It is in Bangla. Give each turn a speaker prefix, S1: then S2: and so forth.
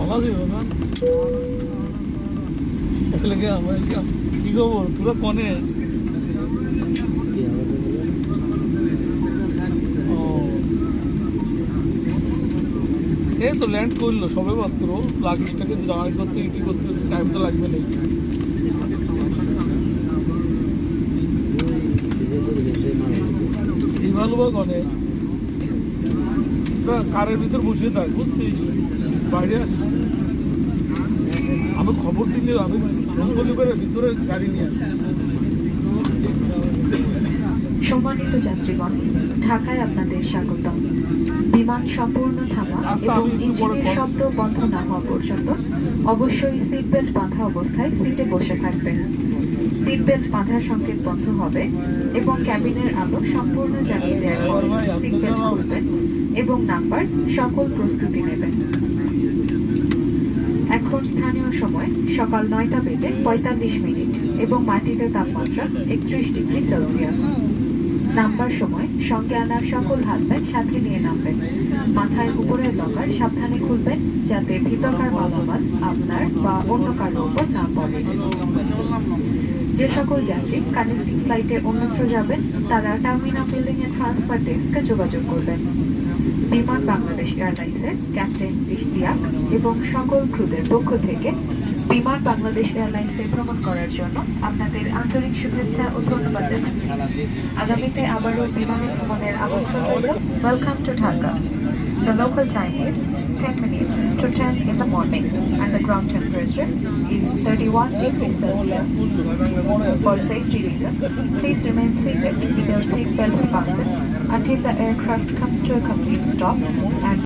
S1: ভালো ছিল না? কি খবর? পুরো কনে? এই তো ল্যান্ড করল, সবে মাত্র। লাগেজটাকে জার্নি করতে ইটি করতে টাইম তো লাগবে না। এই ভালো বা কনে? কারের ভিতর বসে থাক বুঝছিস? বাইরে আমি খবর দিলে আমি ফোন করলে ভিতরে গাড়ি নিয়ে আসি।
S2: সম্মানিত যাত্রীগণ ঢাকায় আপনাদের স্বাগতম। বিমান সম্পূর্ণ থামা
S1: আচ্ছা,
S2: এবং ইঞ্জিনের শব্দ বন্ধ না হওয়া পর্যন্ত অবশ্যই সিট বেল্ট বাঁধা অবস্থায় সিটে বসে থাকবেন। সিট বেল্ট বাঁধার সংকেত বন্ধ হবে এবং ক্যাবিনের আলো সম্পূর্ণ জ্বালিয়ে দেওয়ার পর সিট বেল্ট। খুলবেন এবং নাম্বার সকল প্রস্তুতি নেবেন। এখন স্থানীয় সময় সকাল নয়টা বেজে পঁয়তাল্লিশ মিনিট এবং মাটিতে তাপমাত্রা একত্রিশ ডিগ্রি সেলসিয়াস। নামবার সময় সঙ্গে আনা সকল হাত সাথে নিয়ে নামবেন। মাথায় উপরের লকার সাবধানে খুলবেন যাতে ভিতরকার মালামাল আপনার বা অন্য কারোর উপর না পড়ে। যে সকল যাত্রী কানেক্টিং ফ্লাইটে অন্যত্র যাবেন, তারা টার্মিনাল বিল্ডিং এর ট্রান্সফার ডেস্কে যোগাযোগ করবেন। বিমান বাংলাদেশ এয়ারলাইন্সের ক্যাপ্টেন ইশতিয়াক এবং সকল ক্রুদের পক্ষ থেকে বিমান বাংলাদেশ এয়ারলাইন্সে ভ্রমণ করার জন্য আপনাদের আন্তরিক শুভেচ্ছা ও ধন্যবাদ জানাচ্ছি আগামীতে আবারও বিমানে ভ্রমণের আমন্ত্রণ রইল welcome to Dhaka The local time is 10 minutes to 10 in the morning and the ground temperature is 31 degrees Celsius. For safety reasons, please remain seated with your seatbelt fastened until the aircraft comes to a complete stop and